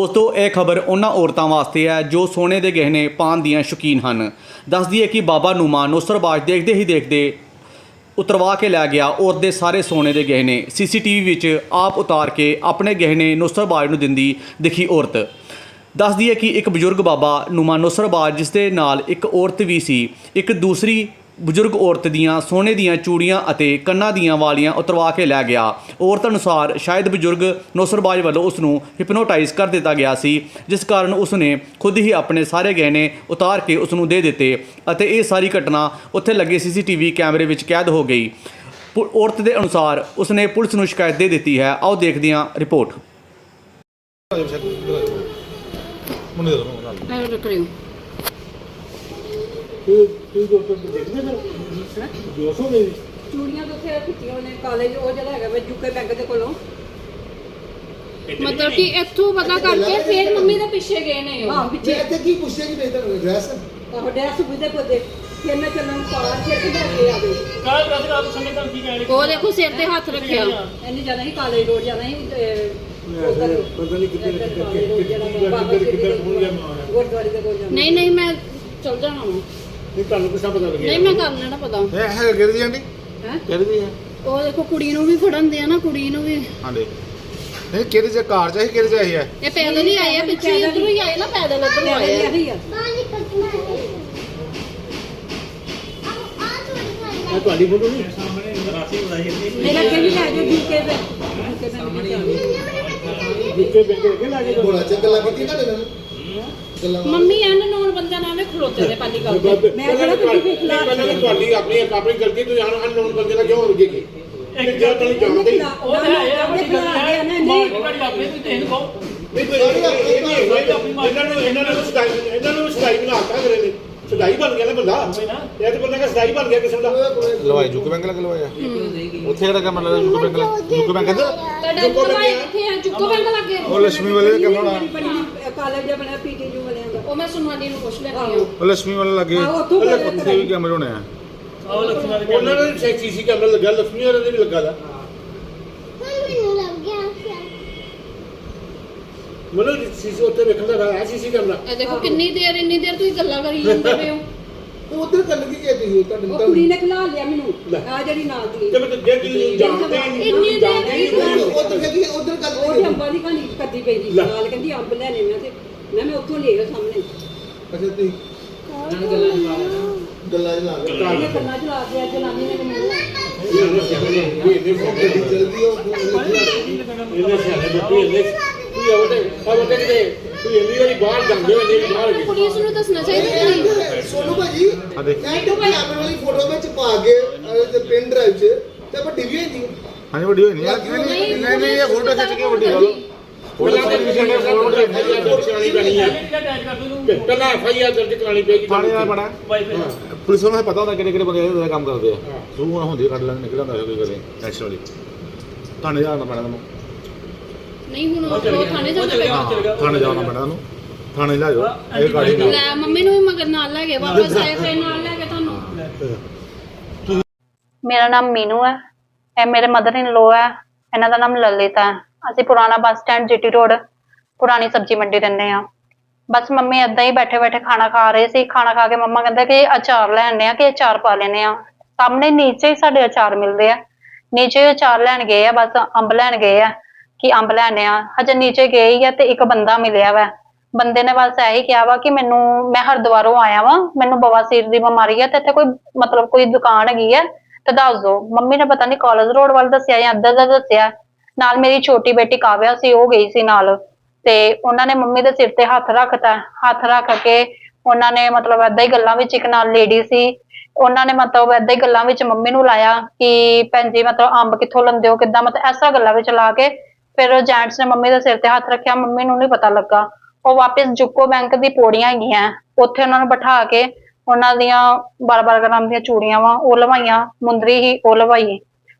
ਦੋਸਤੋ, ਇਹ ਖਬਰ ਉਹਨਾਂ ਔਰਤਾਂ ਵਾਸਤੇ ਹੈ ਜੋ ਸੋਨੇ ਦੇ ਗਹਿਣੇ ਪਾਉਣ ਦੀਆਂ ਸ਼ੌਕੀਨ ਹਨ। ਦੱਸਦੀ ਹੈ ਕਿ ਬਾਬਾ ਨੂਮਾ ਨੁਸਰਬਾਜ ਦੇਖਦੇ ਹੀ ਦੇਖਦੇ ਉਤਰਵਾ ਕੇ ਲੈ ਗਿਆ ਔਰਤ ਦੇ ਸਾਰੇ ਸੋਨੇ ਦੇ ਗਹਿਣੇ। ਸੀਸੀਟੀਵੀ ਵਿੱਚ ਆਪ ਉਤਾਰ ਕੇ ਆਪਣੇ ਗਹਿਣੇ ਨੁਸਰਬਾਜ ਨੂੰ ਦਿੰਦੀ ਦਿਖੀ ਔਰਤ। ਦੱਸਦੀ ਹੈ ਕਿ ਇੱਕ ਬਜ਼ੁਰਗ ਬਾਬਾ ਨੂਮਾ ਨੁਸਰਬਾਜ ਜਿਸ ਦੇ ਨਾਲ ਇੱਕ ਔਰਤ ਵੀ ਸੀ, ਇੱਕ ਦੂਸਰੀ ਬਜ਼ੁਰਗ ਔਰਤ ਦੀਆਂ ਸੋਨੇ ਦੀਆਂ ਚੂੜੀਆਂ ਅਤੇ ਕੰਨਾਂ ਦੀਆਂ ਵਾਲੀਆਂ ਉਤਰਵਾ ਕੇ ਲੈ ਗਿਆ। ਔਰਤ ਅਨੁਸਾਰ ਸ਼ਾਇਦ ਬਜ਼ੁਰਗ ਨੁਸਰਬਾਜ ਵੱਲੋਂ ਉਸ ਨੂੰ ਹਿਪਨੋਟਾਈਜ਼ ਕਰ ਦਿੱਤਾ ਗਿਆ ਸੀ ਜਿਸ ਕਾਰਨ ਉਸ ਨੇ ਖੁਦ ਹੀ ਆਪਣੇ ਸਾਰੇ ਗਹਿਣੇ ਉਤਾਰ ਕੇ ਉਸ ਨੂੰ ਦੇ ਦਿੱਤੇ ਅਤੇ ਇਹ ਸਾਰੀ ਘਟਨਾ ਉੱਥੇ ਲੱਗੇ ਸੀਸੀਟੀਵੀ ਕੈਮਰੇ ਵਿੱਚ ਕੈਦ ਹੋ ਗਈ। ਪੁ- ਔਰਤ ਦੇ ਅਨੁਸਾਰ ਉਸ ਨੇ ਪੁਲਿਸ ਨੂੰ ਸ਼ਿਕਾਇਤ ਦੇ ਦਿੱਤੀ ਹੈ। ਆਓ ਦੇਖਦੇ ਹਾਂ ਰਿਪੋਰਟ। ਮੁੰਡੇ ਦਾ ਨਾਲ ਮੈਂ ਰੁਕ ਰਹੀ ਹੂੰ ਚੂੜੀਆਂ ਤੋਂ ਉੱਥੇ ਖਿੱਚੀਆਂ ਉਹਨੇ ਕਾਲਜ ਉਹ ਜਿਹੜਾ ਹੈਗਾ ਵਾ ਯੂਕੇ ਬੈਂਕ ਦੇ ਕੋਲੋਂ। ਮਤਲਬ ਕਿ ਇੱਥੋਂ ਪਤਾ ਕਰਕੇ ਫਿਰ ਮੰਮੀ ਦੇ ਪਿੱਛੇ ਗਏ ਨੇ ਉਹ। ਹਾਂ ਜੇ ਪਿੱਛੇ ਇੱਥੇ ਕੀ ਪੁੱਛਿਆ ਕਿ ਬੇਟਾ ਐਡਰੈਸ ਉਹ ਡੈਸ ਬੁੱਧੇ ਪੁੱਦੇ ਫਿਰ ਮੈਂ ਚੱਲਣ ਪਾਰ ਫਿਰ ਕਿ ਲੈ ਕੇ ਆ ਗਈ ਕਾਲ ਕਾਲ ਆਪ ਸਮੇਂ ਤੱਕ ਕੀ ਕਹਿ ਰਹੇ ਉਹ ਦੇਖੋ ਸਿਰ ਤੇ ਹੱਥ ਰੱਖਿਆ। ਇਹਨੇ ਜਾਣਾ ਸੀ ਕਾਲਜ ਰੋਡ ਜਾਣਾ ਸੀ ਤੇ ਪਤਾ ਨਹੀਂ ਕਿੱਥੇ ਇੱਧਰ ਕਾਲਜ ਰੋਡ ਜਾਣਾ ਬਾਬਾ ਜੀ ਦੇ ਗੁਰਦੁਆਰੇ ਦੇ ਕੋਲ ਜਾਣਾ। ਨਹੀਂ ਨਹੀਂ ਮੈਂ ਚਲ ਜਾਣਾ ਵਾਂ। ਨਹੀਂ ਤੁਹਾਨੂੰ ਕਿਸਾ ਪਤਾ ਲੱਗਿਆ? ਨਹੀਂ ਮੈਂ ਕਰ ਲੈਣਾ ਪਤਾ। ਇਹ ਹੈ ਕਿਹਦੀ ਜਾਂਦੀ ਹੈਂ? ਕਿਹਦੀ ਹੈ ਉਹ ਦੇਖੋ ਕੁੜੀ ਨੂੰ ਵੀ ਫੜਨ ਦੇ ਆ ਨਾ ਕੁੜੀ ਨੂੰ ਵੀ। ਹਾਂਜੀ। ਨਹੀਂ ਕਿਹਦੇ ਚ ਕਾਰ ਚ ਹੈ ਕਿਹਦੇ ਚ ਆਈ ਹੈ ਇਹ ਪੈਦਲ ਹੀ ਆਏ ਆ ਪਿੱਛੇ ਇਧਰੋਂ ਹੀ ਆਏ ਨਾ ਪੈਦਲ ਇਧਰੋਂ ਆਏ ਆ। ਇਹੀ ਆ। ਇਹ ਤੁਹਾਡੀ ਫੋਟੋ ਨਹੀਂ? ਸਾਹਮਣੇ ਰਾਸੀ ਵਧਾਈ ਜਾਂਦੀ ਮੇਰਾ ਕਿ ਵੀ ਲੈ ਜਾਓ ਯੂਕੇ ਦੇ ਯੂਕੇ ਬੈਂਕ ਦੇ ਜਿੱਕੇ ਬੈਂਕੇ ਕੇ ਲਾਗੇ ਬੋਲਾ ਚੰਗਾ ਲੱਗਦੀ ਨਾ ਇਹਨਾਂ ਗੱਲਾਂ ਮੰਮੀ ਐਨ ਨੌਨ ਬੰਦਿਆਂ ਨਾਲ ਵੀ ਖਲੋਤੇ ਨੇ ਪਹਿਲੀ ਗੱਲ ਤੇ ਮੈਂ ਕਿਹੜਾ ਤੁਸੀਂ ਵੀ ਖਿਲਾਫ ਪਹਿਲਾਂ ਤਾਂ ਤੁਹਾਡੀ ਆਪਣੀ ਇੱਕ ਆਪਣੀ ਗਲਤੀ ਤੁਸੀਂ ਹਣ ਅਨਨੋਨ ਬੰਦੇ ਨਾਲ ਕਿਉਂ ਰੁਕੇਗੀ ਇੱਕ ਜਾਣਦੇ ਹੀ ਉਹ ਤਾਂ ਹੈ ਨਹੀਂ ਇਹ ਨਹੀਂ ਹੋਏਗਾ ਇਹਨਾਂ ਨੂੰ ਇਹਨਾਂ ਨੂੰ ਸਦਾਈ ਇਹਨਾਂ ਨੂੰ ਸਦਾਈ ਬਣਾਤਾ ਕਰੇ ਨੇ ਸਦਾਈ ਬਣ ਗਿਆ ਨਾ ਬੰਦਾ ਇਹ ਤਾਂ ਬੰਦਾ ਦਾ ਸਦਾਈ ਬਣ ਗਿਆ ਕਿਸਮ ਦਾ ਲਵਾਈ ਜੁਕ ਬੈਂਕ ਲੱਗ ਲਵਾਇਆ ਉੱਥੇ ਕਿਹੜਾ ਕੰਮ ਲੱਗਾ ਜੁਕ ਬੈਂਕ ਲੱਗ ਜੁਕ ਬੈਂਕ ਦਾ ਤੁਹਾਡਾ ਦਵਾਈ ਕਿੱਥੇ ਆ ਚੁੱਕੋ ਬੈਂਕ ਲੱਗੇ ਉਹ ਲక్ష్ਮੀ ਵਾਲੇ ਦਾ ਕੰਮ ਹੋਣਾ ਕਾਲਜ ਦਾ ਬਣਿਆ ਪੀਟੀਯੂ ਵਾਲਿਆਂ ਦਾ ਉਹ ਮੈਂ ਸੁਨਵਾਨੀ ਨੂੰ ਪੁੱਛ ਲੈਂਦੀ ਹਾਂ। ਲక్ష్ਮੀ ਵਾਲਾ ਲੱਗੇ। ਆਹੋ, ਉੱਥੋਂ ਵੀ ਕੈਮਰੇ ਹੋਣੇ ਆ ਆਹ ਲਖਮੀ ਵਾਲੇ ਉਹਨਾਂ ਦਾ ਵੀ ਸੀਸੀ ਕੈਮਰਾ ਲੱਗਾ ਲక్ష్ਮੀ ਹੋਰਾਂ ਦੇ ਵੀ ਲੱਗਾ ਦਾ ਮੈਨੂੰ ਲੱਗ ਗਿਆ ਸੀ। ਮਨੋਜ ਸੀਸੀ ਉੱਤੇ ਵੇਖਣ ਦਾ ਹੈ ਸੀਸੀ ਕੈਮਰਾ ਇਹ ਦੇਖੋ ਕਿੰਨੀ ਦੇਰ ਇੰਨੀ ਦੇਰ ਤੁਸੀਂ ਗੱਲਾਂ ਕਰੀ ਜਾਂਦੇ ਹੋ। ਉਹ ਉੱਧਰ ਗੱਲ ਕੀ ਹੈ ਤੁਸੀਂ ਤੁਹਾਡੇ ਉਹ ਕੁੜੀ ਨੇ ਖਿਲਾ ਲਿਆ ਮੈਨੂੰ ਆ ਜਿਹੜੀ ਨਾਲ ਦੀ। ਤੇ ਮੈਂ ਜੇ ਤੁਸੀਂ ਜਾਣਦੇ ਨਹੀਂ। ਇੰਨੀ ਦੇਰ ਨਹੀਂ। ਉੱਧਰ ਗੱਲ ਉਹ ਤੇ ਦੀ ਕਹਾਣੀ ਕਰਦੀ ਪਈ ਸੀ ਨਾਲ ਕਹਿੰਦੀ ਅੰਬ ਲੈਣੇ ਮੈਂ ਤੇ। ਮੈਂ ਮੈਂ ਉੱਥੋਂ ਲੈ ਗਿਆ ਸਾਹਮਣੇ। ਅੱਛਾ ਤੁਸੀਂ ਗੱਲਾਂ ਜਲਾ ਕੇ ਇਹ ਕੰਨਾਂ ਚ ਲਾ ਕੇ ਜਨਾਨੀ ਨੇ ਮੈਨੂੰ। ਉਹ ਇਹਨੇ ਸਿਆਣੇ ਬੱਤੀ ਇਹਨੇ ਤੂੰ ਆਉਦੇ ਆਉਦੇ ਕਿਤੇ ਤੂੰ ਇੰਨੀ ਵਾਰੀ ਬਾਹਰ ਜਾਂਦੇ ਹੋ ਇੰਨੀ ਵਾਰੀ ਬਾਹਰ ਗਏ ਪੁਲਿਸ ਨੂੰ ਦੱਸਣਾ ਚਾਹੀਦਾ ਕਿ ਨਹੀਂ? ਸੋਨੂ ਭਾਜੀ ਆ ਦੇਖ। ਮੈਂ ਤਾਂ ਕੈਮਰੇ ਵਾਲੀ ਫੋਟੋ ਵਿੱਚ ਪਾ ਕੇ ਅਹ, ਤੇ ਪਿਨ ਡਰਾਈਵ 'ਚ ਤੇ ਵੱਡੀ ਵੀ ਹੋਈ ਨਹੀਂ। ਹਾਂਜੀ ਵੱਡੀ ਹੋਈ ਨਹੀਂ ਯਾਰ ਨਹੀਂ ਨਹੀਂ ਨਹੀਂ ਇਹ ਫੋਟੋ ਖਿੱਚ ਕੇ ਵੱਡੀ ਗੱਲ ਫੋਟੋ ਖਿੱਚ ਕੇ ਸਾਡੇ ਫੋਟੋ ਦਰਜ ਕਰਾਣੀ ਪੈਣੀ ਹੈ ਕਰ ਦੂੰ ਪਹਿਲਾਂ ਐਫ ਆਈ ਆਰ ਦਰਜ ਕਰਾਣੀ ਪਏਗੀ ਥਾਣੇ ਦਾ ਬੜਾ। ਪੁਲਿਸ ਨੂੰ ਪਤਾ ਹੁੰਦਾ ਕਿਹੜੇ ਕਿਹੜੇ ਬੰਦੇ ਇਹਦਾ ਕੰਮ ਕਰਦੇ ਆ। ਸੂ ਹੁਣ ਹੁੰਦੀ ਕੱਢ ਲੈਣ ਨਿਕਲ ਆਉਂਦਾ ਕੋਈ ਕਦੇ। ਨੈਚੁਰਲੀ ਥਾਣੇ ਜਾਣਾ ਪੈਣਾ ਤੁਹਾਨੂੰ ਨਹੀਂ ਹੁਣ ਉਹ ਥਾਣੇ ਜਾਣਾ ਹਾਂ ਥਾਣੇ ਜਾਣਾ ਪੈਣਾ ਤੁਹਾਨੂੰ ਥਾਣੇ ਲੈ ਜਾਓ ਇਹ ਗਾੜੀ ਨਾਲ ਲੈ ਮੰਮੀ ਨੂੰ ਵੀ ਮਗਰ ਨਾਲ ਲੈ ਗਏ ਵਾਪਸ ਆਏ ਫਿਰ ਨਾਲ ਲੈ ਕੇ ਤੁਹਾਨੂੰ। ਮੇਰਾ ਨਾਮ ਮੀਨੂ ਹੈ। ਇਹ ਮੇਰੇ ਮਦਰ ਇਨ ਲੋ ਹੈ। ਇਹਨਾਂ ਦਾ ਨਾਮ ਲਲਿਤ ਹੈ। ਅਸੀਂ ਪੁਰਾਣਾ ਬੱਸ ਸਟੈਂਡ, ਜੀਟੀ ਰੋਡ, ਪੁਰਾਣੀ ਸਬਜ਼ੀ ਮੰਡੀ ਰਹਿੰਦੇ ਆ ਬਸ ਮੰਮੀ ਏਦਾਂ ਹੀ ਬੈਠੇ ਬੈਠੇ ਖਾਣਾ ਖਾ ਰਹੇ ਸੀ। ਖਾਣਾ ਖਾ ਕੇ ਮੰਮਾ ਕਹਿੰਦਾ ਕਿ ਅਚਾਰ ਲੈਣੇ ਆ ਕਿ ਅਚਾਰ ਪਾ ਲੈਣੇ ਆ ਸਾਹਮਣੇ ਨੀਚੇ ਹੀ ਸਾਡੇ ਅਚਾਰ ਮਿਲਦੇ ਆ। ਨੀਚੇ ਅਚਾਰ ਲੈਣ ਗਏ ਆ, ਬਸ ਅੰਬ ਲੈਣ ਗਏ ਆ ਕਿ ਅੰਬ ਲੈਣੇ ਆ ਹਜੇ ਨੀਚੇ ਗਏ ਹੀ ਆ ਤੇ ਇੱਕ ਬੰਦਾ ਮਿਲਿਆ ਵਾ। ਬੰਦੇ ਨੇ ਬਸ ਇਹੀ ਕਿਹਾ ਵਾ ਕਿ ਮੈਨੂੰ, ਮੈਂ ਹਰਿਦੁਆਰੋਂ ਆਇਆ ਵਾ। ਮੈਨੂੰ ਬਵਾਸੀਰ ਦੀ ਬਿਮਾਰੀ ਆ ਤੇ ਇੱਥੇ ਕੋਈ ਮਤਲਬ ਕੋਈ ਦੁਕਾਨ ਹੈਗੀ ਆ ਤੇ ਦੱਸ ਦੋ। ਮੰਮੀ ਨੇ ਪਤਾ ਨਹੀਂ ਕਾਲਜ ਰੋਡ ਵੱਲ ਦੱਸਿਆ ਜਾਂ ਅੱਧਰ ਦਾ ਦੱਸਿਆ। ਨਾਲ ਮੇਰੀ ਛੋਟੀ ਬੇਟੀ ਕਾਵਿਆ ਸੀ, ਉਹ ਗਈ ਸੀ ਨਾਲ। ਤੇ ਉਹਨਾਂ ਨੇ ਮੰਮੀ ਦੇ ਸਿਰ ਤੇ ਹੱਥ ਰੱਖਤਾ, ਹੱਥ ਰੱਖ ਕੇ ਉਹਨਾਂ ਨੇ ਮਤਲਬ ਏਦਾਂ ਹੀ ਗੱਲਾਂ ਵਿੱਚ ਇੱਕ ਨਾਲ ਲੇਡੀ ਸੀ। ਉਹਨਾਂ ਨੇ ਮਤਲਬ ਏਦਾਂ ਹੀ ਗੱਲਾਂ ਵਿੱਚ ਮੰਮੀ ਨੂੰ ਲਾਇਆ ਕਿ ਭੈਣ ਜੀ ਮਤਲਬ ਅੰਬ ਕਿੱਥੋਂ ਲੰਦੇ ਹੋ, ਕਿੱਦਾਂ ਮਤਲਬ ਐਸਾ ਗੱਲਾਂ ਵਿੱਚ ਲਾ ਕੇ ਫਿਰ ਜੈਂਟਸ ਨੇ ਮੰਮੀ ਦੇ ਸਿਰ ਤੇ ਹੱਥ ਰੱਖਿਆ, ਮੰਮੀ ਨੂੰ ਨਹੀਂ ਪਤਾ ਲੱਗਾ। ਉਹ ਵਾਪਸ ਜੁਕੋ ਬੈਂਕ ਦੀ ਪੌੜੀਆਂ ਹੈਗੀਆਂ, ਉੱਥੇ ਉਹਨਾਂ ਨੂੰ ਬਿਠਾ ਕੇ ਉਹਨਾਂ ਦੀਆਂ 12-12 ਗ੍ਰਾਮ ਦੀਆਂ ਚੂੜੀਆਂ ਵਾ, ਉਹ ਲਵਾਈਆਂ, ਮੁੰਦਰੀ ਹੀ ਉਹ ਲਵਾਈ।